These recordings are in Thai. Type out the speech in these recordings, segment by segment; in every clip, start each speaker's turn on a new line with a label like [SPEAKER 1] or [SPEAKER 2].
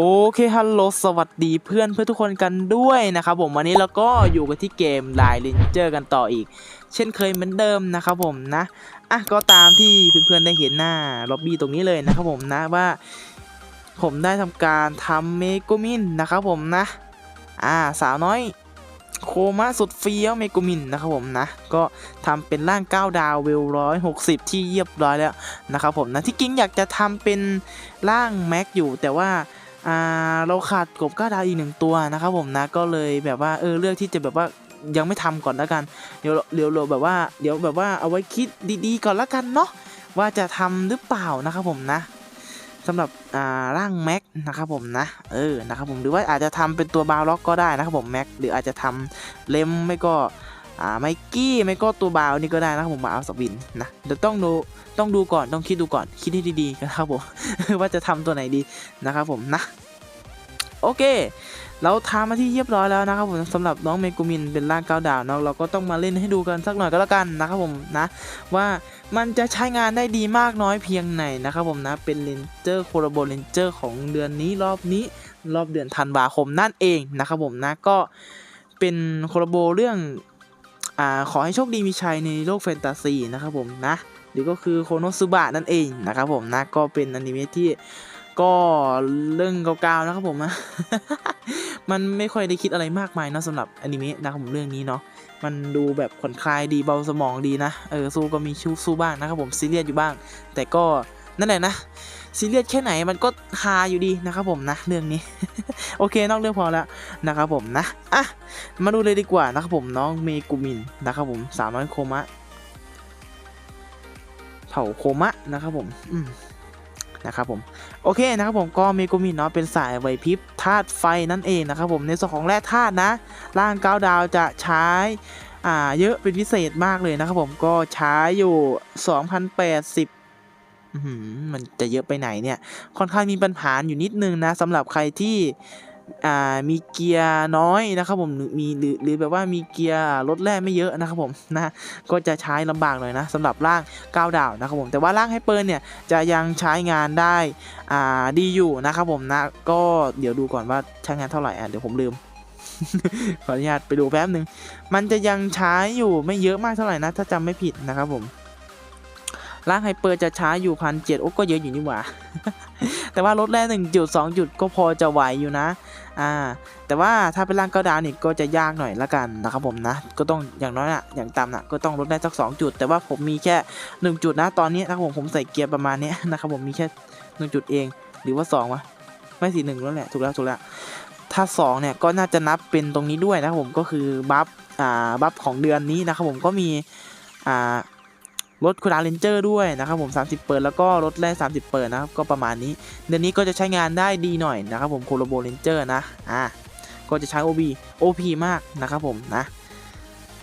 [SPEAKER 1] โอเคฮัลโหลสวัสดีเพื่อนเพื่อนทุกคนกันด้วยนะครับผมวันนี้เราก็อยู่กันที่เกมไลน์ลินเจอร์กันต่ออีก เช่นเคยเหมือนเดิมนะครับผมนะอะก็ตามที่เพื่อนๆได้เห็นหน้าล็อบบี้ตรงนี้เลยนะครับผมนะว่า ผมได้ทำการทำเมโกมินนะครับผมนะ อ่าสาวน้อยโคมะสุดเฟี้ยวเมโกมินนะครับผมนะ ก็ทำเป็นร่าง 9 ดาวเวลร้อยหกสิบที่เรียบร้อยแล้วนะครับผมนะที่กิ้งอยากจะทำเป็นร่างแม็กอยู่แต่ว่า อ่าเราขาดกบก้าดาวอีกหนึ่งตัวนะครับผมนะก็เลยแบบว่าเออเลือกที่จะแบบว่ายังไม่ทำก่อนแล้วกันเดี๋ยวเดี๋ยวเราแบบว่าเดี๋ยวแบบว่าเอาไว้คิดดีๆก่อนแล้วกันเนาะว่าจะทำหรือเปล่านะครับผมนะสำหรับอ่าร่างแม็กนะครับผมนะเออนะครับผมหรือว่าอาจจะทำเป็นตัวบาวล็อกก็ได้นะครับผมแม็กหรืออาจจะทำเลมไม่ก็ อ่าไมกี้ไม่ก็ตัวบาวนี่ก็ได้นะครับผมบาวสวินนะเดี๋ยวต้องดูต้องดูก่อนต้องคิดดูก่อนคิดให้ดีๆนะครับผมว่าจะทำตัวไหนดีนะครับผมนะโอเค เราทำมาที่เรียบร้อยแล้วนะครับผมสำหรับน้องเมกุมินเป็นร่างก้าวดาวเนาะเราก็ต้องมาเล่นให้ดูกันสักหน่อยก็แล้วกันนะครับผมนะ ว่ามันจะใช้งานได้ดีมากน้อยเพียงไหนนะครับผมนะ เป็นเลนเจอร์โคโรโบเลนเจอร์ของเดือนนี้รอบนี้รอบเดือนธันวาคมนั่นเองนะครับผมนะก็เป็นโคโรโบเรื่อง อ่าขอให้โชคดีมีชัยในโลกแฟนตาซีนะครับผมนะหรือก็คือโคโนซุบะนั่นเองนะครับผมนะก็เป็นอนิเมะที่ก็เรื่องเก่าๆนะครับผมนะมันไม่ค่อยได้คิดอะไรมากมายนะสำหรับอนิเมะนะครับผมเรื่องนี้เนาะมันดูแบบผ่อนคลายดีเบาสมองดีนะเออสู้ก็มีชูสู้บ้างนะครับผมซีเรียสอยู่บ้าง แต่ก็นั่นแหละนะ ซีเรียสแค่ไหนมันก็ฮาอยู่ดีนะครับผมนะเรื่องนี้ โอเคนอกเรื่องพอแล้วนะครับผมนะอะมาดูเลยดีกว่านะครับผมน้องเมกุมินนะครับผมสามร้อยโคมะเผ่าโคมะนะครับผมอืมนะครับผมโอเคนะครับผมก็เมโกมินเนาะเป็นสายไหวพริบธาตุไฟนั่นเองนะครับผมในส่วนของแร่ธาตุนะ ร่างก้าวดาวจะใช้อ่าเยอะเป็นพิเศษมากเลยนะครับผมก็ใช้อยู่ 2,080 มันจะเยอะไปไหนเนี่ย ค่อนข้างมีปัญหาอยู่นิดนึงนะสำหรับใครที่มีเกียร์น้อยนะครับผมมีหรือหรือแบบว่ามีเกียร์ลดแร่ไม่เยอะนะครับผมนะก็จะใช้ลำบากหน่อยนะสำหรับร่าง9ดาวนะครับผมแต่ว่าร่างไฮเปอร์เนี่ยจะยังใช้งานได้อ่าดีอยู่นะครับผมนะก็เดี๋ยวดูก่อนว่าใช้งานเท่าไหร่อะเดี๋ยวผมลืมขออนุญาตไปดูแป๊บหนึ่งมันจะยังใช้อยู่ไม่เยอะมากเท่าไหร่นะถ้าจำไม่ผิดนะครับผม ร่างไฮเปอร์จะช้าอยู่พันเจ็ดโอ้ก็เยอะอยู่นี่หว่า แต่ว่าลดแร่หนึ่งจุดสองจุดก็พอจะไหวอยู่นะ อ่า แต่ว่าถ้าเป็นร่างเก้าดาวนี่ก็จะยากหน่อยละกันนะครับผมนะ ก็ต้องอย่างน้อยอะอย่างต่ำอะก็ต้องลดได้สักสองจุด แต่ว่าผมมีแค่หนึ่งจุดนะตอนนี้นะครับผมผมใส่เกียร์ประมาณนี้นะครับผมมีแค่หนึ่งจุดเอง หรือว่าสองวะไม่สิหนึ่งแล้วแหละถูกแล้วถูกแล้วถ้าสองเนี่ยก็น่าจะนับเป็นตรงนี้ด้วยนะครับผมก็คือบัฟอ่าบัฟของเดือนนี้นะครับผมก็มีอ่า ลดคูดาเลนเจอร์ด้วยนะครับผม 30 เปิดแล้วก็ลดแร่30 เปิดนะครับ ก็ประมาณนี้ เดือนนี้ก็จะใช้งานได้ดีหน่อยนะครับผมโคโลโบเลนเจอร์นะ อ่าก็จะใช้ OB OP มากนะครับผมนะ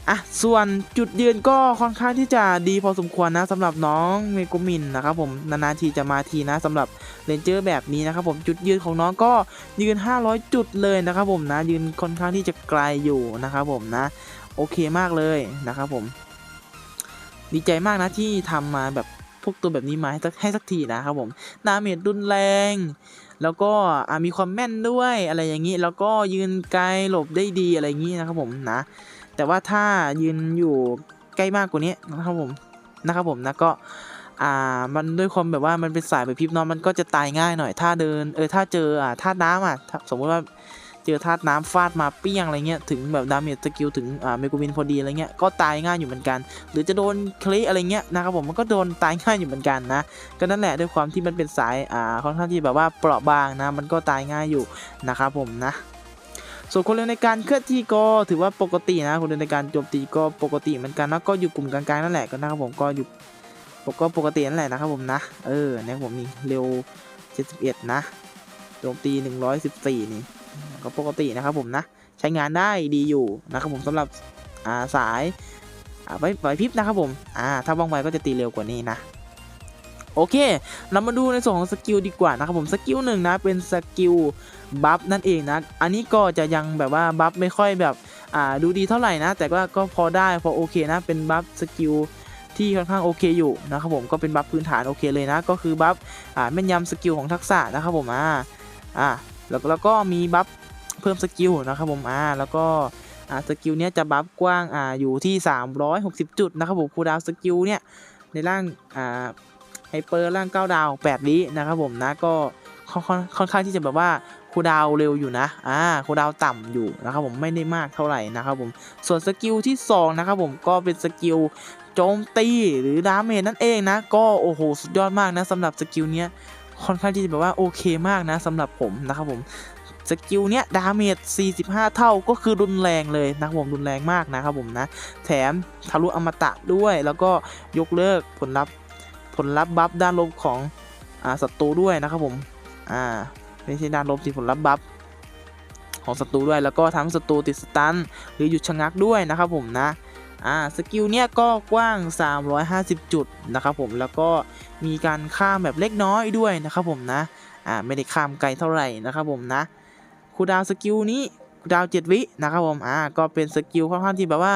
[SPEAKER 1] อะ ส่วนจุดยืนก็ค่อนข้างที่จะดีพอสมควรนะสำหรับน้องเมโกมินนะครับผมนานๆทีจะมาทีนะสำหรับเลนเจอร์แบบนี้นะครับผมจุดยืนของน้องก็ยืน 500 จุดเลยนะครับผมนะยืนค่อนข้างที่จะไกลอยู่นะครับผมนะ โอเคมากเลยนะครับผม ดีใจมากนะที่ทำมาแบบพวกตัวแบบนี้มาให้สักให้สักทีนะครับผมดาเมจรุนแรง แล้วก็มีความแม่นด้วยอะไรอย่างนี้ แล้วก็ยืนไกลหลบได้ดีอะไรอย่างนี้นะครับผมนะ แต่ว่าถ้ายืนอยู่ใกล้มากกว่านี้นะครับผมนะครับผมนะก็อ่ามันด้วยความแบบว่ามันเป็นสายแบบพิบนอนมันก็จะตายง่ายหน่อย ถ้าเดินเออถ้าเจออ่าธาน้ำอะสมมติว่า เจอธาตุน้ำฟาดมาเปี้ยงอะไรเงี้ยถึงแบบดาเมจสกิลถึงอ่าเมกูวินพอดีอะไรเงี้ยก็ตายง่ายอยู่เหมือนกัน หรือจะโดนคลิอะไรเงี้ยนะครับผมมันก็โดนตายง่ายอยู่เหมือนกันนะก็นั่นแหละด้วยความที่มันเป็นสายอ่าค่อนข้างที่แบบว่าเปราะบางนะมันก็ตายง่ายอยู่นะครับผมนะส่วนคนเร็วในการเคลื่อนที่ก็ถือว่าปกตินะคนเร็วในการโจมตีก็ปกติเหมือนกันนะก็อยู่กลุ่มกลางๆนั่นแหละก็นะครับผมก็อยู่ก็ปกตินั่นแหละนะครับผมนะ เออนะผมนี่เร็ว 71 นะโจมตี 114 นี่ ก็ปกตินะครับผมนะ ใช้งานได้ดีอยู่นะครับผมสำหรับอ่าสายไว้ไว้พริบนะครับผมอ่าถ้าว่องไวก็จะตีเร็วกว่านี้นะโอเคเรามาดูในส่วนของสกิลดีกว่านะครับผมสกิลหนึ่งนะเป็นสกิลบัฟนั่นเองนะ อันนี้ก็จะยังแบบว่าบัฟไม่ค่อยแบบอ่าดูดีเท่าไหร่นะ แต่ว่าก็พอได้พอโอเคนะเป็นบัฟสกิลที่ค่อนข้างโอเคอยู่นะครับผมก็เป็นบัฟพื้นฐานโอเคเลยนะ ก็คือบัฟอ่าแม่นยำสกิลของทักษะนะครับผมอ่าอ่าแล้วแล้วก็มีบัฟ เพิ่มสกิลนะครับผมอ่าแล้วก็อ่าสกิลเนี้ยจะบัฟกว้างอ่าอยู่ที่ 360 จุดนะครับผมคูลดาวสกิลเนี่ยในร่างอ่าไฮเปอร์ร่าง9ดาว8วินะครับผมนะก็ค่อนข้างที่จะแบบว่าคูดาวเร็วอยู่นะอ่าคูดาวต่ำอยู่นะครับผมไม่ได้มากเท่าไหร่นะครับผมส่วนสกิลที่สองนะครับผมก็เป็นสกิลโจมตีหรือดาเมจนั่นเองนะก็โอ้โหสุดยอดมากนะสำหรับสกิลเนี้ยค่อนข้างที่จะแบบว่าโอเคมากนะสำหรับผมนะครับผม สกิลเนี้ยดาเมจ 45 เท่าก็คือรุนแรงเลยนะผมรุนแรงมากนะครับผมนะ แถมทะลุอมตะด้วยแล้วก็ยกเลิกผลลัพธ์ผลลัพธ์บัฟด้านลบของอ่าศัตรูด้วยนะครับผมอ่าไม่ใช่ด้านลบสิผลลัพธ์บัฟของศัตรูด้วยแล้วก็ทำศัตรูติดสตันหรือหยุดชะงักด้วยนะครับผมนะอ่าสกิลเนี้ยก็กว้าง 350 จุดนะครับผมแล้วก็มีการข้ามแบบเล็กน้อยด้วยนะครับผมนะอ่าไม่ได้ข้ามไกลเท่าไหร่นะครับผมนะ คูดาวสกิลนี้คูดาวน์7วินะครับผมอ่าก็เป็นสกิลค่อนข้างที่แบบว่า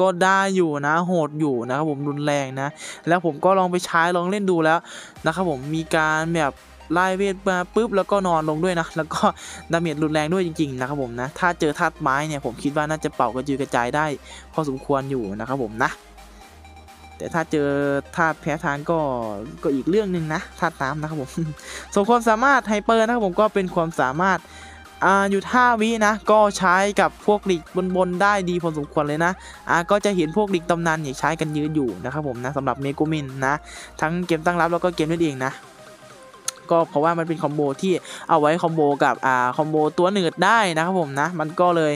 [SPEAKER 1] ก็ได้อยู่นะโหดอยู่นะครับผมรุนแรงนะ แล้วผมก็ลองไปใช้ลองเล่นดูแล้วนะครับผมมีการแบบไล่เวทมาปุ๊บแล้วก็นอนลงด้วยนะ แล้วก็ดาเมจรุนแรงด้วยจริงๆนะครับผมนะ ถ้าเจอธาตุไม้เนี่ยผมคิดว่าน่าจะเป่ากระจุยกระจายได้ พอสมควรอยู่นะครับผมนะ แต่ถ้าเจอธาตุแพ้ทางก็ก็อีกเรื่องหนึ่งนะธาตุน้ำนะครับผมส่วนความสามารถไฮเปอร์นะครับผมก็เป็นความสามารถอ่าอยู่ท่าวินะ ก็ใช้กับพวกหลีกบนๆได้ดีพอสมควรเลยนะอ่าก็จะเห็นพวกหลีกตำนานเนี่ยใช้กันเยอะอยู่นะครับผมนะสำหรับเมโกมินนะทั้งเกมตั้งรับแล้วก็เกมเล่นเองนะก็เพราะว่ามันเป็นคอมโบที่เอาไว้คอมโบกับอ่าคอมโบตัวหนืดได้นะครับผมนะ มันก็เลย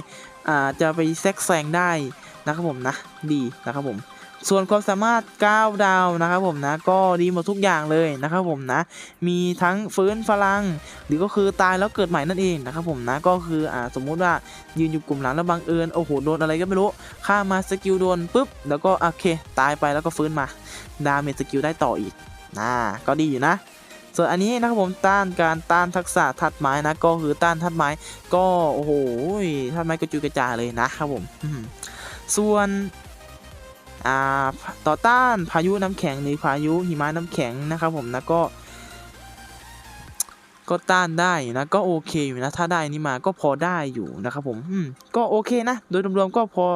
[SPEAKER 1] อ่าจะไปแซกแซงได้นะครับผมนะ ดีนะครับผม ส่วนความสามารถ 9 ดาวนะครับผมนะก็ดีหมดทุกอย่างเลยนะครับผมนะ มีทั้งฟื้นพลัง หรือก็คือตายแล้วเกิดใหม่นั่นเองนะครับผมนะก็คืออ่าสมมุติว่ายืนอยู่กลุ่มหลังแล้วบังเอิญโอ้โหโดนอะไรก็ไม่รู้ข้ามาสกิลโดนปุ๊บแล้วก็โอเค ตายไปแล้วก็ฟื้นมาดาเมจสกิลได้ต่ออีกนะก็ดีอยู่นะส่วนอันนี้นะครับผมต้านการต้านทักษะทัดไม้นะก็คือต้านทัดไม้ก็โอ้โหทัดไม้กระจุยกระจายเลยนะครับผมส่วน ต่อต้านพายุน้ำแข็งหรือพายุหิมะน้ำแข็งนะครับผมนะก็ ก็ต้านได้นะก็โอเคอยู่นะถ้าได้นี่มาก็พอได้อยู่นะครับผมมก็โอเคนะ โดยรวมๆก็พอ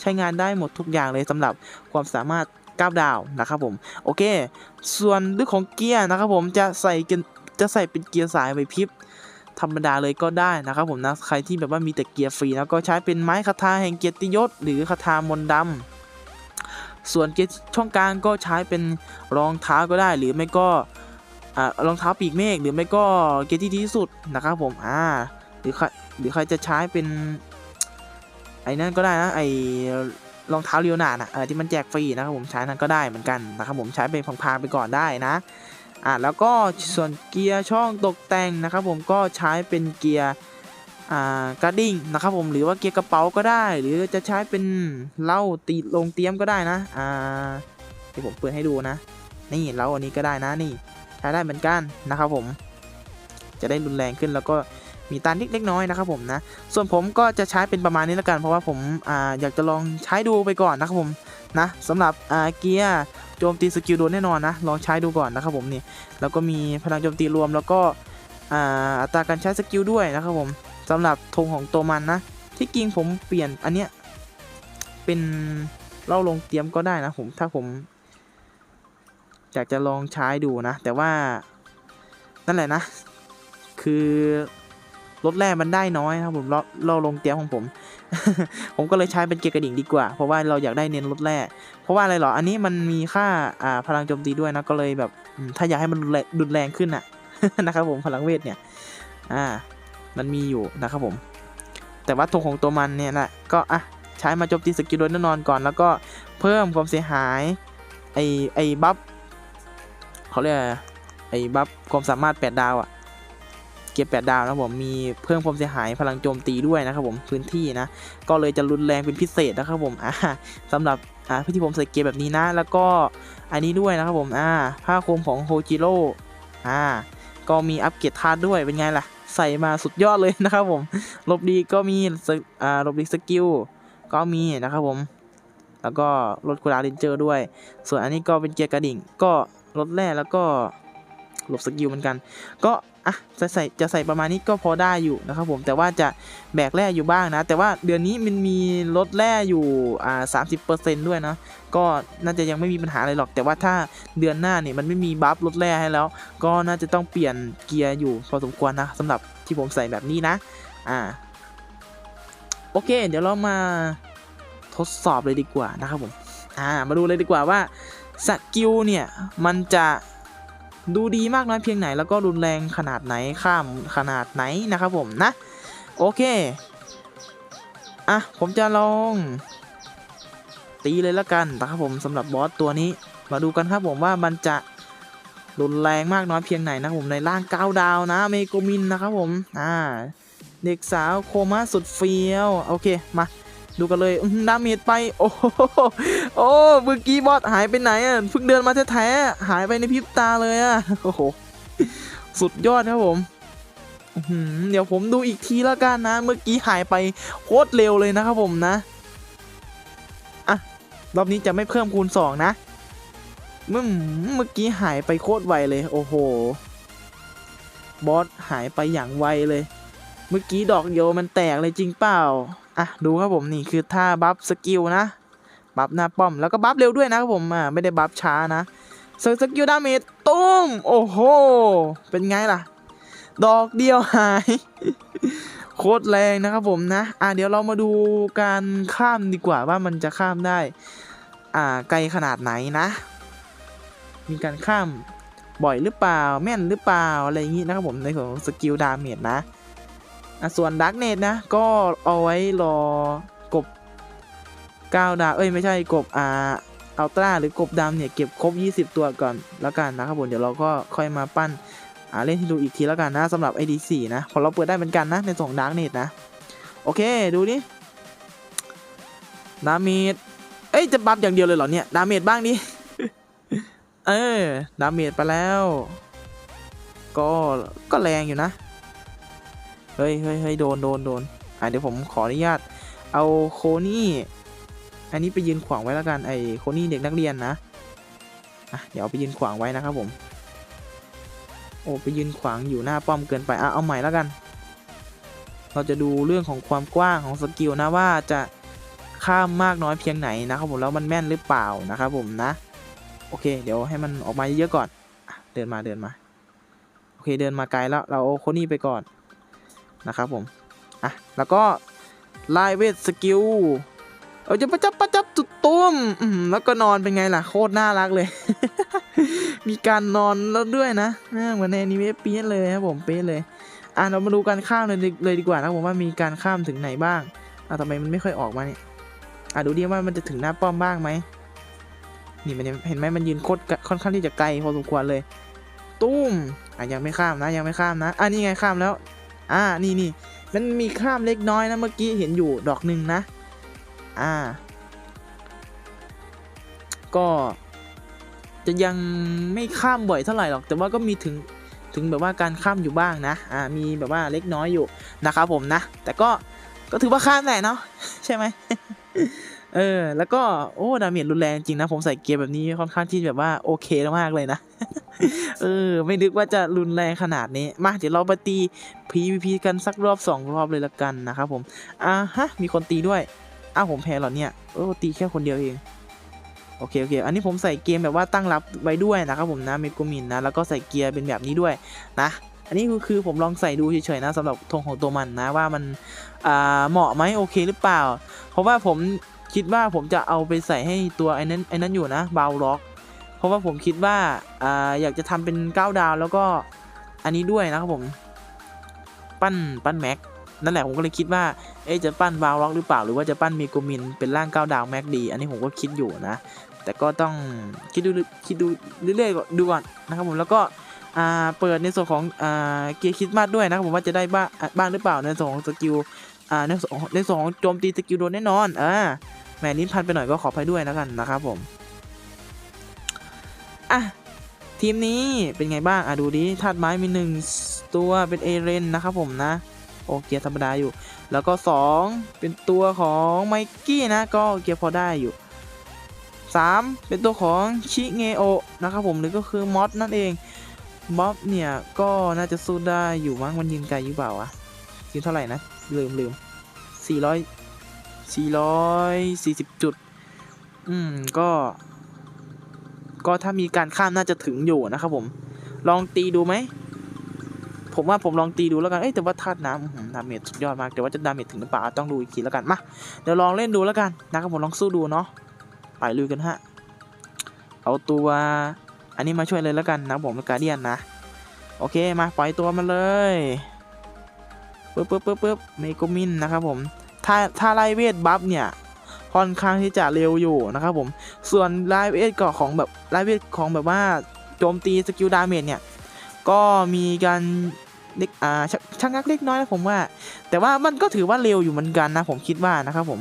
[SPEAKER 1] ใช้งานได้หมดทุกอย่างเลยสำหรับความสามารถ9ดาวนะครับผมโอเค ส่วนเรื่องของเกียร์นะครับผมจะใส่กันจะใส่เป็นเกียร์สายไวพริบธรรมดาเลยก็ได้นะครับผมนะใครที่แบบว่ามีแต่เกียร์ฟรีแล้วก็ใช้เป็นไม้คาถาแห่งเกียรติยศหรือคาถามนต์ดำ ส่วนเกียร์ช่องกลางก็ใช้เป็นรองเท้าก็ได้ หรือไม่ก็รองเท้าปีกเมฆหรือไม่ก็เกียร์ที่ดีที่สุดนะครับผมอ่าหรือใครหรือใครจะใช้เป็นไอ้นั่นก็ได้นะไอ้รองเท้าเรียวนาดอะที่มันแจกฟรีนะครับผมใช้นั้นก็ได้เหมือนกันนะครับผมใช้ไปพังๆไปก่อนได้นะอ่าแล้วก็ส่วนเกียร์ช่องตกแต่งนะครับผมก็ใช้เป็นเกียร์ กร์ดิ้งนะครับผมหรือว่าเกียร์กระเป๋าก็ได้ หรือจะใช้เป็นเล้าตีลงเตียมก็ได้นะอ่าที่ผมเปิดให้ดูนะ นี่เล้าอันนี้ก็ได้นะนี่ใช้ได้เหมือนกันนะครับผม จะได้รุนแรงขึ้นแล้วก็มีตานเล็กน้อยนะครับผมนะ ส่วนผมก็จะใช้เป็นประมาณนี้แล้วกัน เพราะว่าผมอ่าอยากจะลองใช้ดูไปก่อนนะครับผมนะสำหรับอ่าเกียร์โจมตีสกิลโดนแน่นอนนะลองใช้ดูก่อนนะครับผมนี่แล้วก็มีพลังโจมตีรวมแล้วก็อ่าอัตราการใช้สกิลด้วยนะครับผม สำหรับธงของตัวมันนะ ที่จริงผมเปลี่ยนอันเนี้ยเป็นเล่าลงเตรียมก็ได้นะผมถ้าผมอยากจะลองใช้ดูนะ แต่ว่านั่นแหละนะ คือรถแร่มันได้น้อยนะครับผมเล่าลงเตรียมของผม ผมก็เลยใช้เป็นเกียร์กระดิ่งดีกว่า เพราะว่าเราอยากได้เน้นรถแร่เพราะว่าอะไรหรอ อันนี้มันมีค่าอ่าพลังโจมตีด้วยนะก็เลยแบบถ้าอยากให้มันรุนแรงรุนแรงขึ้นอะนะครับผมพลังเวทเนี่ย อ่า มันมีอยู่นะครับผม แต่ว่าธงของตัวมันเนี่ยนะก็อะใช้มาโจมตีสกิลโดยแน่นอนก่อน แล้วก็เพิ่มความเสียหายไอไอบัฟเขาเรียกไอบัฟความสามารถ 8 ดาวอะเก็บ8ดาวนะครับผมมีเพิ่มความเสียหายพลังโจมตีด้วยนะครับผมพื้นที่นะ ก็เลยจะรุนแรงเป็นพิเศษนะครับผมอ่าสำหรับอ่าพี่ที่ผมใส่เกียร์แบบนี้นะ แล้วก็อันนี้ด้วยนะครับผมอ่าผ้าคลุมของโฮจิโร่อ่าก็มีอัปเกรดธาตุด้วยเป็นไงล่ะ ใส่มาสุดยอดเลยนะครับผมลบดีก็มีอ่าลบดีสกิลก็มีนะครับผม แล้วก็ลดคูลดาวน์เรนเจอร์ด้วย ส่วนอันนี้ก็เป็นเกียร์กระดิ่งก็ลดแร่แล้วก็หลบสกิลเหมือนกัน ก็ อะใส่จะใส่ประมาณนี้ก็พอได้อยู่นะครับผมแต่ว่าจะแบกแร่อยู่บ้างนะ แต่ว่าเดือนนี้มันมีลดแร่อยู่อ่าสามสิบเปอร์เซ็นต์ด้วยนะก็น่าจะยังไม่มีปัญหาอะไรหรอก แต่ว่าถ้าเดือนหน้าเนี่ยมันไม่มีบัฟลดแร่ให้แล้ว ก็น่าจะต้องเปลี่ยนเกียร์อยู่พอสมควรนะสำหรับที่ผมใส่แบบนี้นะอ่าโอเค เดี๋ยวเรามาทดสอบเลยดีกว่านะครับผมอ่ามาดูเลยดีกว่าว่าสกิลเนี่ยมันจะ ดูดีมากน้อยเพียงไหนแล้วก็รุนแรงขนาดไหนข้ามขนาดไหนนะครับผมนะ โอเค อะ ผมจะลอง ตีเลยละกันนะครับผมสำหรับบอสตัวนี้ มาดูกันครับผมว่ามันจะรุนแรงมากน้อยเพียงไหนนะครับผมในร่างก้าวดาวนะเมโกมินนะครับผม อ่า เด็กสาวโคม่าสุดเฟี้ยว โอเค มา ดูกันเลยดาเมจไป โอ้โหโอ้เมื่อกี้บอสหายไปไหนอะเพิ่งเดินมาแท้ๆหายไปในพริบตาเลยอะโอ้โหสุดยอดครับผมเดี๋ยวผมดูอีกทีแล้วกันนะ เมื่อกี้หายไปโคตรเร็วเลยนะครับผมนะอะรอบนี้จะไม่เพิ่มคูณ 2 นะ เมื่อเมื่อกี้หายไปโคตรไวเลย โอ้โห บอสหายไปอย่างไวเลย เมื่อกี้ดอกเดียมันแตกเลยจริงเปล่า อะดูครับผมนี่คือท่าบัฟสกิลนะบัฟหน้าป้อมแล้วก็บัฟเร็วด้วยนะครับผมอ่าไม่ได้บัฟช้านะสสกิลดาเมจตุ้มโอ้โหเป็นไงล่ะ ดอกเดียวหายโคตรแรงนะครับผมนะ อะเดี๋ยวเรามาดูการข้ามดีกว่าว่ามันจะข้ามได้ อ่าไกลขนาดไหนนะ มีการข้ามบ่อยหรือเปล่าแม่นหรือเปล่าอะไรอย่างนี้นะครับผมในส่วนของสกิลดาเมจนะ ส่วนดักเนตนะ ก็เอาไว้รอกบ9ดาว เอ้ย ไม่ใช่กบอ่าอัลตร้าหรือกบดำเนี่ย เก็บครบ 20 ตัวก่อนแล้วกันนะครับผมเดี๋ยวเราก็ค่อยมาปั้นอ่าเล่นให้ดูอีกทีแล้วกันนะสำหรับ ID4 นะพอเราเปิดได้เหมือนกันนะ ในส่วนดักเนตนะ โอเคดูนี่ดาเมจเอ้ย จะบัฟอย่างเดียวเลยเหรอเนี่ย ดาเมจบ้างดิ เออ ดาเมจไปแล้ว ก็ ก็แรงอยู่นะ เฮ้ยเฮ้ยเฮ้ยโดนโดนโดนอะเดี๋ยวผมขออนุญาต เอาโคนี่ อันนี้ไปยืนขวางไว้แล้วกันไอโคนี่เด็กนักเรียนนะอะเดี๋ยวเอาไปยืนขวางไว้นะครับผมโอ้ไปยืนขวางอยู่หน้าป้อมเกินไปอะเอาใหม่แล้วกัน เราจะดูเรื่องของความกว้างของสกิลนะว่าจะข้ามมากน้อยเพียงไหนนะครับผมแล้วมันแม่นหรือเปล่านะครับผมนะ โอเค เดี๋ยวให้มันออกมาเยอะๆก่อนเดินมาเดินมา โอเคเดินมาไกลแล้วเราเอาโคนี่ไปก่อน นะครับผม อะ แล้วก็ไลเวทสกิล เอาจะประจับประจับตุดตุ้มแล้วก็นอนเป็นไงล่ะ โคตรน่ารักเลย มีการนอนแล้วด้วยนะ เหมือนในอนิเมะเป๊ะเลยครับผมเป๊ะเลย อะเรามาดูการข้ามเลยดีเลยดีกว่านะผมว่ามีการข้ามถึงไหนบ้าง อะทำไมมันไม่ค่อยออกมาเนี่ย อะดูดิว่ามันจะถึงหน้าป้อมบ้างไหมนี่มันเห็นไหมมันยืนโคตรค่อนข้างที่จะไกลพอสมควรเลย ตุ้มอะยังไม่ข้ามนะ ยังไม่ข้ามนะอะนี่ไงข้ามแล้ว อ่านี่นี่มันมีข้ามเล็กน้อยนะเมื่อกี้เห็นอยู่ดอกหนึ่งนะ อ่า ก็ จะยังไม่ข้ามบ่อยเท่าไหร่หรอก แต่ว่าก็มีถึงถึงแบบว่าการข้ามอยู่บ้างนะ อ่า มีแบบว่าเล็กน้อยอยู่นะครับผมนะ แต่ก็ก็ถือว่าข้ามแหละเนาะใช่ไหม เออ แล้วก็โอ้ดาเมจรุนแรงจริงนะผมใส่เกียร์แบบนี้ค่อนข้างที่แบบว่าโอเคมากเลยนะ เออ ไม่นึกว่าจะรุนแรงขนาดนี้ มาเดี๋ยวเราไปตี PVP กันสักรอบสองรอบเลยละกันนะครับผม อ่าฮะ มีคนตีด้วย อ้าวผมแพ้เหรอเนี่ยเออตีแค่คนเดียวเอง โอเคโอเค อันนี้ผมใส่เกมแบบว่าตั้งรับไว้ด้วยนะครับผมนะเมโกมินนะ แล้วก็ใส่เกียร์เป็นแบบนี้ด้วยนะอันนี้คือผมลองใส่ดูเฉยๆนะสำหรับธงของตัวมันนะว่ามันอ่าเหมาะไหมโอเคหรือเปล่า เพราะว่าผม คิดว่าผมจะเอาไปใส่ให้ตัวไอ้นั้นไอ้นั้นอยู่นะบาวล็อก เพราะว่าผมคิดว่าอ่าอยากจะทำเป็น9ดาวแล้วก็อันนี้ด้วยนะครับผม ปั้นปั้นแม็กนั่นแหละผมก็เลยคิดว่าเอ๊ะจะปั้นบาวล็อกหรือเปล่าหรือว่าจะปั้นเมโกมินเป็นร่าง9ดาวแม็กดี อันนี้ผมก็คิดอยู่นะ แต่ก็ต้องคิดดูคิดดูเรื่อยๆก่อนดูก่อนนะครับผมแล้วก็อ่าเปิดในส่วนของอ่าเกียร์คิดมาด้วยนะครับผมว่าจะได้บ้างบ้างหรือเปล่าในส่วนของสกิลอ่าในส่วนของในส่วนของโจมตีสกิลโดนแน่นอนอ่า มนิ้นพันไปหน่อยก็ขออภัยด้วยแล้วกันนะครับผมอะทีมนี้เป็นไงบ้างอะดูดิธาตุไม้มีหนึ่งตัวเป็นเอเรนนะครับผมนะโอเกียร์ธรรมดาอยู่ แล้วก็ 2 เป็นตัวของไมกี้นะ ก็เกียร์พอได้อยู่ 3 เป็นตัวของชิเงโอนะครับผมหรือก็คือมอสนั่นเองบ๊อบเนี่ย ก็น่าจะสู้ได้อยู่มั้งมันยืนไกลอยู่เปล่าวะยืนเท่าไหร่นะ ลืมลืมสี่ ร้อยสี่ร้อยสี่สิบจุด อืม ก็ ก็ถ้ามีการข้ามน่าจะถึงอยู่นะครับผม ลองตีดูไหม ผมว่าผมลองตีดูแล้วกัน เอ้ยแต่ว่าธาตุน้ำอื้อหือดาเมจสุดยอดมาก แต่ว่าจะดาเมจถึงหรือเปล่า ต้องดูอีกทีแล้วกัน มา เดี๋ยวลองเล่นดูแล้วกันนะครับผมลองสู้ดูเนาะ ไปลุยกันฮะ เอาตัวอันนี้มาช่วยเลยแล้วกันนะผมการเดียนนะ โอเคมาปล่อยตัวมาเลยปึ๊บปึ๊บปึ๊บปึ๊บเมโกมินนะครับผม ถ้าถ้าไล่เวทบัฟเนี่ยค่อนข้างที่จะเร็วอยู่นะครับผม ส่วนไล่เวทก็ของแบบไล่เวทของแบบว่าโจมตีสกิลดาเมจเนี่ย ก็มีการเล็กอ่าช,ชักงักเล็กน้อยนะผมว่า แต่ว่ามันก็ถือว่าเร็วอยู่เหมือนกันนะผมคิดว่านะครับผม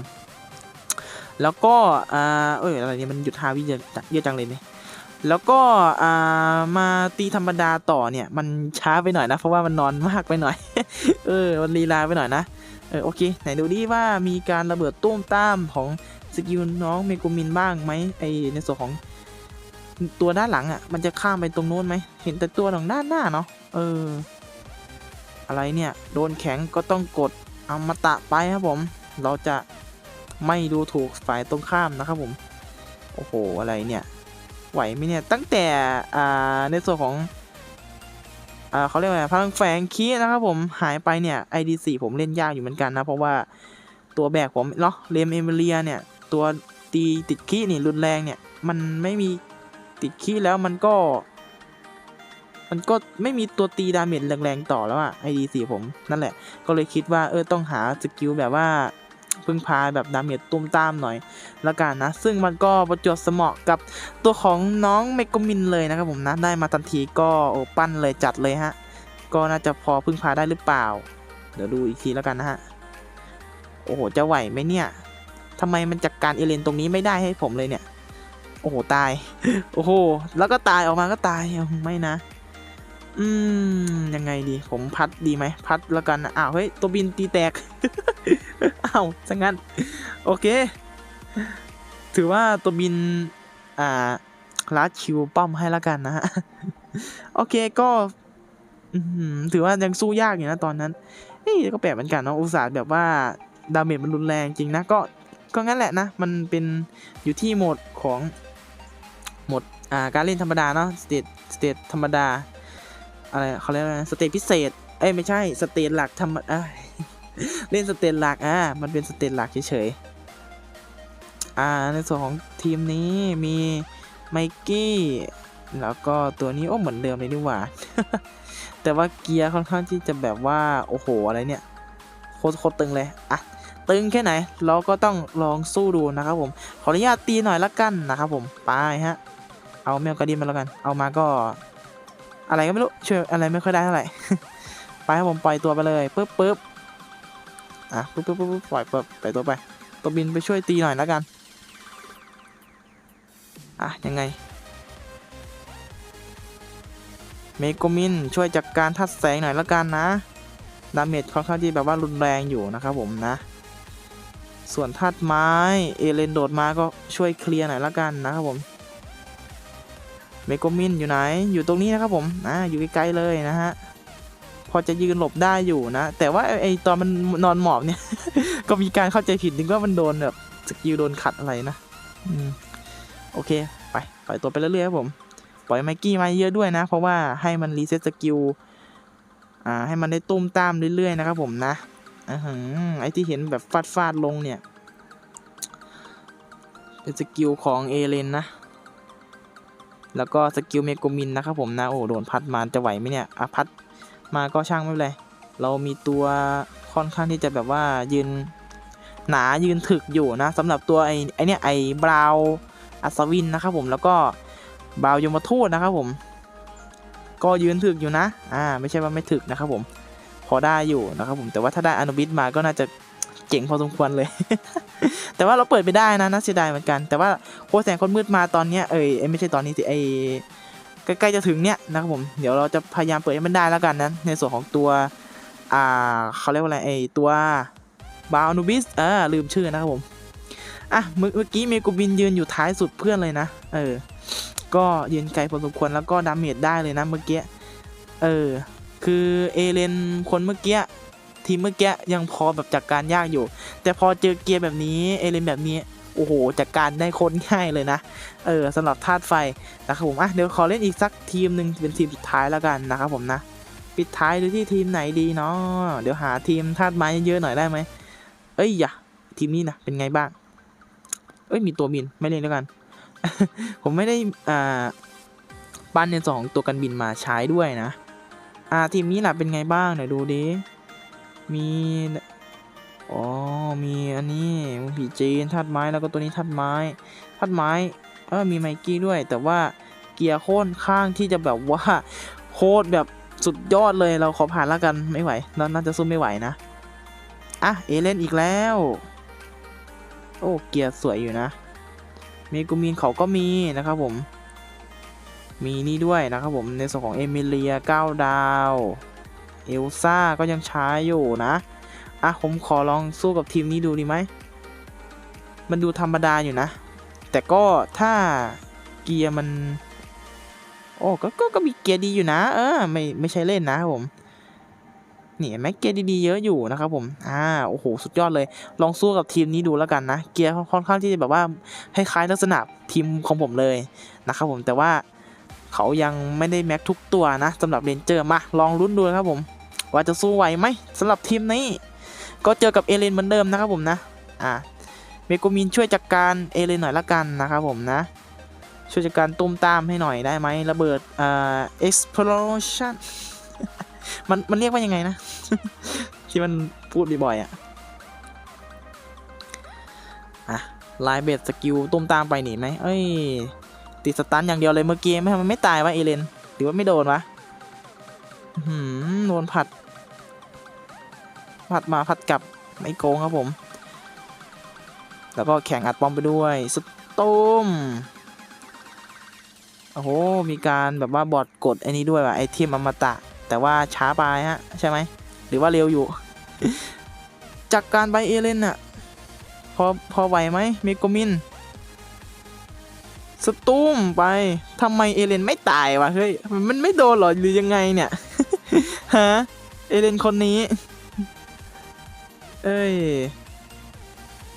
[SPEAKER 1] แล้วก็อ่าเอ้ยอะไรเนี่ยมันหยุดฮาวิเยอะจังเลยเนี่ยแล้วก็อ่ามาตีธรรมดาต่อเนี่ย มันช้าไปหน่อยนะ เพราะว่ามันนอนมากไปหน่อย เออมันลีลาไปหน่อยนะ เออโอเค ไหนดูดิว่ามีการระเบิดตุ้มตามของสกิลน้องเมโกมินบ้างไหมไอในส่วนของตัวด้านหลังอะ มันจะข้ามไปตรงโน้นไหม เห็นแต่ตัวของด้านหน้าเนาะเออ อะไรเนี่ย โดนแข็งก็ต้องกดอมตะไปครับผม เราจะไม่ดูถูกฝ่ายตรงข้ามนะครับผม โอ้โห อะไรเนี่ย ไหวไหมเนี่ย ตั้งแต่อ่าในส่วนของ เขาเรียกว่าพลังแฝงคีนะครับผมหายไปเนี่ย ID4 ผมเล่นยากอยู่เหมือนกันนะ เพราะว่าตัวแบกผมเนาะเลมเอมิเลียเนี่ย ตัวตีติดคีนี่รุนแรงเนี่ย มันไม่มีติดคีแล้วมันก็ มันก็ไม่มีตัวตีดาเมจแรงๆต่อแล้วอะ ID4 ผมนั่นแหละ ก็เลยคิดว่าเออต้องหาสกิลแบบว่า พึ่งพาแบบดาเมจตุ้มตามหน่อยละกันนะ ซึ่งมันก็ประจวบเหมาะกับตัวของน้องเมกมินเลยนะครับผมนะได้มาทันทีก็โอปั้นเลยจัดเลยฮะ ก็น่าจะพอพึ่งพาได้หรือเปล่า เดี๋ยวดูอีกทีแล้วกันนะฮะ โอ้โห จะไหวไหมเนี่ยทำไมมันจัดกการเอเลนตรงนี้ไม่ได้ให้ผมเลยเนี่ย โอ้โห ตาย โอ้โห แล้วก็ตายออกมาก็ตาย ไม่นะ อืม ยังไงดีผมพัดดีไหมพัดแล้วกันนะอ้าวเฮ้ยตัวบินตีแตกอ้าวซะงั้น โอเค ถือว่าตัวบิน อ่าลัดคิวป้อมให้และกันนะฮะโอเคก็ถือว่ายังสู้ยากอยู่นะตอนนั้นเฮ้ยก็แปลกเหมือนกันเนาะอุตส่าห์แบบว่าดาเมจมันรุนแรงจริงนะก็ก็งั้นแหละนะ มันเป็นอยู่ที่โหมดของโหมดอ่าการเล่นธรรมดาเนาะสเตตสเตตธรรมดา อะไรเขาเรียกว่าสเตตพิเศษ เอ้ยไม่ใช่สเตตหลักธรรมอ่าเล่นสเตตหลักอ่ามันเป็นสเตตหลักเฉยๆอ่าในส่วนของทีมนี้มีไมกี้แล้วก็ตัวนี้โอ้เหมือนเดิมเลยดีกว่า แต่ว่าเกียร์ค่อนข้างที่จะแบบว่าโอ้โหอะไรเนี่ยโคตรโคตรตึงเลยอะตึงแค่ไหน เราก็ต้องลองสู้ดูนะครับผมขออนุญาตตีหน่อยละกันนะครับผมไปฮะเอาแมวกระดิ่มาแล้วกัน เอามาก็ อะไรก็ไม่รู้ช่วยอะไรไม่ค่อยได้เท่าไหร่ไปครับผมปล่อยตัวไปเลยปึ๊บปึ๊บอะปึ๊บปึ๊บปึ๊บปึ๊บปล่อยปึ๊บปล่อยตัวไป ตัวบินไปช่วยตีหน่อยและกันอะยังไงเมโกมินช่วยจัดกการทัดแสงหน่อยและกันนะดาเมจค่อนข้างที่แบบว่ารุนแรงอยู่นะครับผมนะ ส่วนธาตุไม้เอเลนโดดมาก็ช่วยเคลียร์หน่อยละกันนะครับผม เมโกมินอยู่ไหน อยู่ตรงนี้นะครับผม อ่า อยู่ใกล้ๆเลยนะฮะ พอจะยืนหลบได้อยู่นะ แต่ว่าไอตอนมันนอนหมอบเนี่ย ก็มีการเข้าใจผิดนึกว่ามันโดนแบบสกิลโดนขัดอะไรนะอืมโอเค ไป ปล่อยตัวไปเรื่อยๆครับผม ปล่อยไมกี้มาเยอะด้วยนะ เพราะว่าให้มันรีเซ็ตสกิล อ่า ให้มันได้ตุ้มตามเรื่อยๆนะครับผมนะอือไอที่เห็นแบบฟาดฟาดลงเนี่ย เป็นสกิลของเอเลนนะ แล้วก็สกิลเมโกมินนะครับผมนะโอ้โดนพัดมาจะไหวไหมเนี่ยอะพัดมาก็ช่างไม่เป็นไรเรามีตัวค่อนข้างที่จะแบบว่ายืนหนายืนถึกอยู่นะสำหรับตัวไอไอเนี่ยไอบราวอัศวินนะครับผมแล้วก็บาวยมทูตนะครับผม ก็ยืนถึกอยู่นะอ่าไม่ใช่ว่าไม่ถึกนะครับผมพอได้อยู่นะครับผมแต่ว่าถ้าได้อนุบิสมาก็น่าจะ เจ๋งพอสมควรเลย แต่ว่าเราเปิดไม่ได้นะน่าเสียดายเหมือนกัน แต่ว่าโคแสงคนมืดมาตอนเนี้ยเอ้ยเอ้ยไม่ใช่ตอนนี้สิไอใกล้ๆจะถึงเนี้ยนะครับผมเดี๋ยวเราจะพยายามเปิดให้มันได้แล้วกันนะในส่วนของตัวอ่าเขาเรียกว่าอะไรไอตัวบาวนูบิสเออลืมชื่อนะครับผมอะเมื่อเมื่อกี้เมกูบินยืนอยู่ท้ายสุดเพื่อนเลยนะเออก็ยืนไกลพอสมควรแล้วก็ดาเมจได้เลยนะเมื่อกี้เออคือเอเลนคนเมื่อกี้ ทีมเมื่อกี้ยังพอแบบจัดการยากอยู่ แต่พอเจอเกียร์แบบนี้เอเลนแบบนี้โอ้โหจัดการได้โคนง่ายเลยนะ เออสำหรับธาตุไฟนะครับผมอะเดี๋ยวขอเล่นอีกสักทีมหนึ่งเป็นทีมสุดท้ายแล้วกันนะครับผมนะ ปิดท้ายดูที่ทีมไหนดีเนาะเดี๋ยวหาทีมธาตุไม้เยอะๆหน่อยได้ไหมเอ้ยอย่าทีมนี้นะเป็นไงบ้าง เอ้ยมีตัวบินไม่เล่นแล้วกัน ผมไม่ได้อ่าปั้นในสองตัวกันบินมาใช้ด้วยนะ อ่าทีมนี้ล่ะเป็นไงบ้างไหนดูดิ มีอ๋อมีอันนี้มีผีจีนธาตุไม้แล้วก็ตัวนี้ธาตุไม้ธาตุไม้เออมีไมกี้ด้วย แต่ว่าเกียร์โค่นข้างที่จะแบบว่าโคตรแบบสุดยอดเลยเราขอผ่านแล้วกันไม่ไหวเราน่าจะสู้ไม่ไหวนะอะเอเลนอีกแล้ว โอ้เกียร์สวยอยู่นะเมกูมีนเขาก็มีนะครับผม มีนี่ด้วยนะครับผมในส่วนของเอมิเลีย9ดาว เอลซ่าก็ยังใช้อยู่นะ อะ ผมขอลองสู้กับทีมนี้ดูดีไหม มันดูธรรมดาอยู่นะ แต่ก็ถ้าเกียร์มัน โอ้ก็ก็ก็มีเกียร์ดีอยู่นะ เออ ไม่ไม่ใช่เล่นนะผม นี่เห็นไหมเกียร์ดีๆเยอะอยู่นะครับผม อ่า โอ้โห สุดยอดเลย ลองสู้กับทีมนี้ดูแล้วกันนะ เกียร์ค่อนข้างที่จะแบบว่าคล้ายๆลักษณะทีมของผมเลยนะครับผม แต่ว่าเขายังไม่ได้แม็กทุกตัวนะสำหรับเรนเจอร์มาลองลุ้นดูนะครับผม ว่าจะสู้ไหวไหมสำหรับทีมนี้ ก็เจอกับเอเลนเหมือนเดิมนะครับผมนะอ่าเมโกมินช่วยจัดการเอเลนหน่อยละกันนะครับผมนะ ช่วยจัดการตุ้มตามให้หน่อยได้ไหมระเบิดอ่า explosion มันมันเรียกว่ายังไงนะ ที่มันพูดบ่อยๆอะอะลน์เบสสกิลตุ้มตามไปหนีไหมเอ้ยติดสตันอย่างเดียวเลยเมื่อกี้ไม่ทำไมไม่ตายวะเอเลนหรือว่าไม่โดนวะหืมโดนผัด ผัดมาผัดกลับไม่โกงครับผม แล้วก็แข่งอัดปอมไปด้วยสตูมโอ้โห มีการแบบว่าบอดกดไอ้นี้ด้วยว่ะไอเทมอมตะ แต่ว่าช้าไปฮะ ใช่ไหม หรือว่าเร็วอยู่ จากการไปเอเลนอะพอพอไหวไหมเมโกมินสตูมไปทำไมเอเลนไม่ตายวะเฮ้ยมันไม่โดนหรอหรือยังไงเนี่ยฮะเอเลนคนนี้ เอ้ย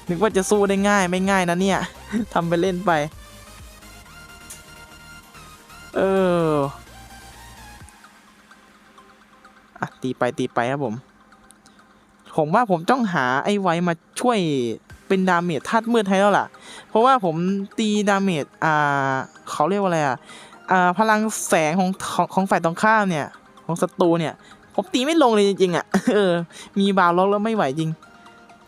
[SPEAKER 1] นึกว่าจะสู้ได้ง่ายไม่ง่ายนะเนี่ยทำไปเล่นไป เอออะตีไปตีไปครับผม ผมว่าผมต้องหาไอ้ไว้มาช่วยเป็นดาเมจธาตุมืดให้แล้วล่ะ เพราะว่าผมตีดาเมจอ่าเขาเรียกว่าอะไรอะอ่าพลังแสงของของของฝ่ายตรงข้ามเนี่ย ของศัตรูเนี่ย ผมตีไม่ลงเลยจริงๆอะเออมีบาวล็อกแล้วไม่ไหวจริง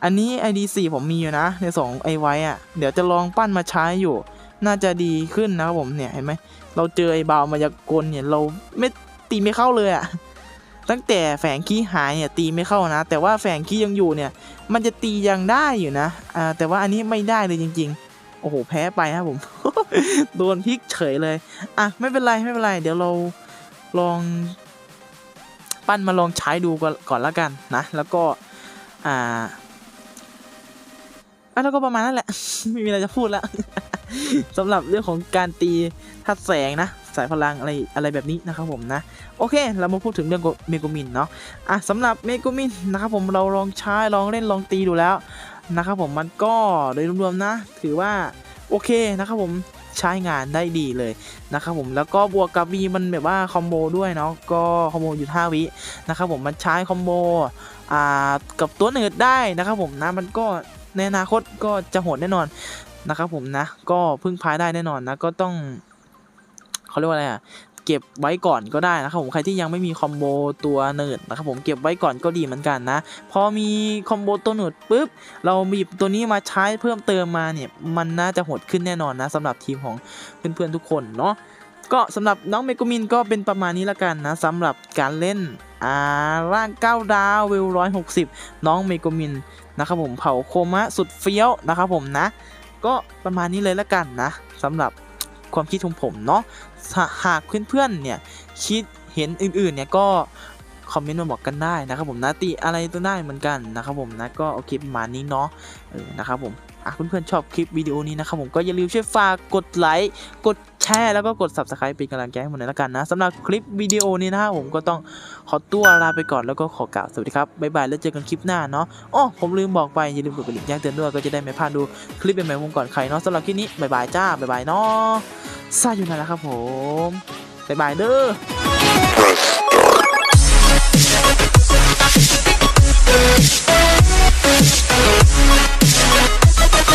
[SPEAKER 1] อันนี้ ID4 ผมมีอยู่นะ ในสองไอไว้อะเดี๋ยวจะลองปั้นมาใช้อยู่ น่าจะดีขึ้นนะครับผมเนี่ยเห็นไหมเราเจอไอบาวมายากลเนี่ยเราไม่ตีไม่เข้าเลยอะตั้งแต่แฝงขี้หายเนี่ยตีไม่เข้านะ แต่ว่าแฝงขี้ยังอยู่เนี่ย มันจะตียังได้อยู่นะอ่าแต่ว่าอันนี้ไม่ได้เลยจริง ๆ โอ้โหแพ้ไปครับผม โดนพลิกเฉยเลย อะไม่เป็นไรไม่เป็นไร เดี๋ยวเราลอง ปั้นมาลองใช้ดูก่อนก่อนละกันนะ แล้วก็อ่าอะแล้วก็ประมาณนั้นแหละ ไม่มีอะไรจะพูดแล้วสำหรับเรื่องของการตีทัดแสงนะ สายพลังอะไรอะไรแบบนี้นะครับผมนะ โอเค เรามาพูดถึงเรื่องเมโกมินเนาะอะสำหรับเมโกมินนะครับผมเราลองใช้ลองเล่นลองตีดูแล้วนะครับผมมันก็โดยรวมๆนะ ถือว่าโอเคนะครับผม ใช้งานได้ดีเลยนะครับผมแล้วก็บวกกับมีมันแบบว่าคอมโบด้วยเนาะก็คอมโบอยู่5วินะครับผมมันใช้คอมโบอ่ากับตัวหนึ่งได้นะครับผมนะมันก็ในอนาคตก็จะโหดแน่นอนนะครับผมนะก็พึ่งพาได้แน่นอนนะก็ต้องเขาเรียกว่าอะไรอะ เก็บไว้ก่อนก็ได้นะครับผมใครที่ยังไม่มีคอมโบตัวเนิร์ดนะครับผมเก็บไว้ก่อนก็ดีเหมือนกันนะ พอมีคอมโบตัวเนิร์ดปุ๊บเราบีบตัวนี้มาใช้เพิ่มเติมมาเนี่ยมันน่าจะโหดขึ้นแน่นอนนะสำหรับทีมของเพื่อนๆทุกคนเนาะก็สำหรับน้องเมโกมินก็เป็นประมาณนี้ละกันนะสำหรับการเล่นอ่าร่าง9ดาวเวล160 น้องเมโกมินนะครับผมเผาโคมะสุดเฟี้ยวนะครับผมนะ ก็ประมาณนี้เลยละกันนะสำหรับความคิดของผมเนาะ หากเพื่อนๆเนี่ยคิดเห็นอื่นๆเนี่ยก็คอมเมนต์มาบอกกันได้นะครับผมนะติอะไรตัวได้เหมือนกันนะครับผมนะก็โอเคประมาณนี้เนาะนะครับผมาเพื่อนๆชอบคลิปวิดีโอนี้นะครับผมก็อย่าลืมช่วยฝากกดไลค์กดแชร์แล้วก็กด subscribe เป็นกำลังใจให้ผมหน่อยละกันนะสำหรับคลิปวิดีโอนี้นะครัผมก็ต้องขอตัวลาไปก่อนแล้วก็ขอกล่าวสวัสดีครับบ๊ายบายแล้วเจอกันคลิปหน้าเนาะอ๋อผมลืมบอกไปอย่าลืมกดกระดิ่งแจ้งเตือนด้วยก็จะได้ไม่พลาดดูคลิปใหม่ๆวงก่อนใครเนาะสำหรับคลิปนี้บ๊ายบายจ้าบ๊ายบายเนาะซาอยู่ไหนละครับผมบ๊ายบายเด้อ